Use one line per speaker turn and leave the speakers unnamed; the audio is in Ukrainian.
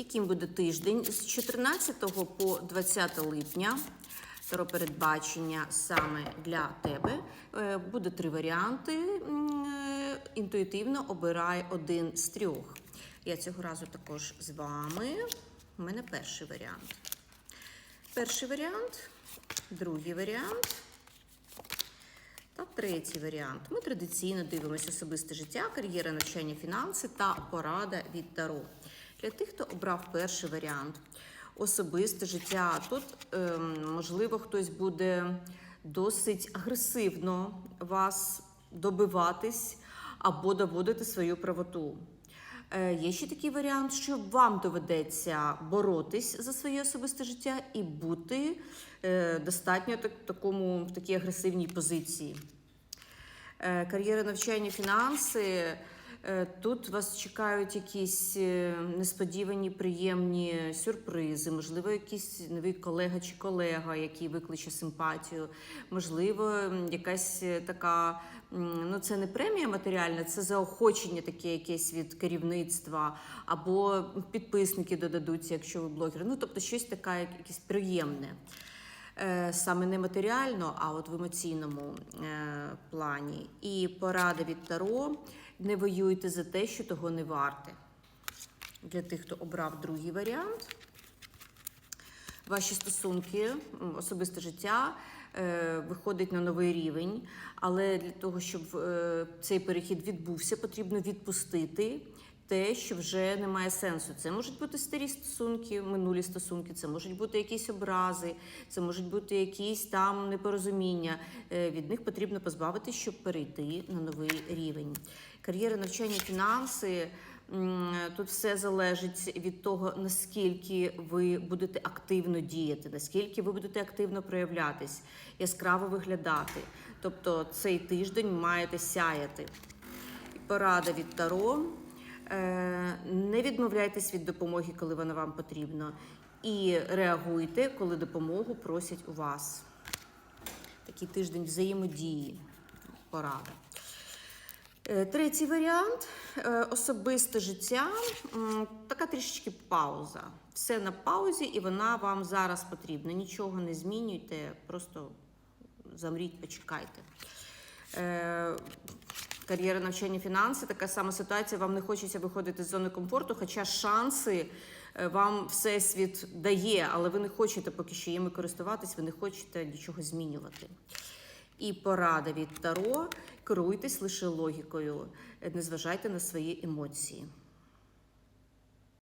Яким буде тиждень з 14 по 20 липня? Передбачення саме для тебе. Е, Буде три варіанти. Е, Інтуїтивно обирай один з трьох. Я цього разу також з вами. У мене перший варіант. Перший варіант, другий варіант та третій варіант. Ми традиційно дивимося особисте життя, кар'єра, навчання, фінанси та порада від Таро. Для тих, хто обрав перший варіант, особисте життя. Тут, ем, можливо, хтось буде досить агресивно вас добиватись або доводити свою правоту. Е, Є ще такий варіант, що вам доведеться боротись за своє особисте життя і бути е, достатньо так, такому, в такій агресивній позиції. Е, Кар'єра навчання, фінанси. Е, Тут вас чекають якісь е, несподівані приємні сюрпризи, можливо, якийсь новий колега чи колега, який викличе симпатію, можливо, якась е, така, ну це не премія матеріальна, це заохочення таке якесь від керівництва, або підписники додадуться, якщо ви блогер. Ну, тобто щось таке, якесь приємне. Е, Саме не матеріально, а от в емоційному е, плані. І порада від Таро не воюйте за те, що того не варте. Для тих, хто обрав другий варіант. Ваші стосунки, особисте життя е, виходить на новий рівень, але для того, щоб цей перехід відбувся, потрібно відпустити те, що вже не має сенсу. Це можуть бути старі стосунки, минулі стосунки, це можуть бути якісь образи, це можуть бути якісь там непорозуміння. Е, Від них потрібно позбавитися, щоб перейти на новий рівень. Кар'єра, навчання, фінанси. Тут все залежить від того, наскільки ви будете активно діяти, наскільки ви будете активно проявлятись, яскраво виглядати. Тобто цей тиждень маєте сяяти. Порада від Таро. Е, Не відмовляйтесь від допомоги, коли вона вам потрібна. І реагуйте, коли допомогу просять у вас. Такий тиждень взаємодії. Порада. Е, Третій варіант е, особисте життя. Така трішечки пауза. Все на паузі, і вона вам зараз потрібна. Нічого не змінюйте, просто замріть, почекайте. Кар'єра навчання фінанси, така сама ситуація. Вам не хочеться виходити з зони комфорту, хоча шанси е, вам всесвіт дає, але ви не хочете поки що їми користуватись, ви не хочете нічого змінювати. І порада від Таро: керуйтесь лише логікою, е, не зважайте на свої емоції.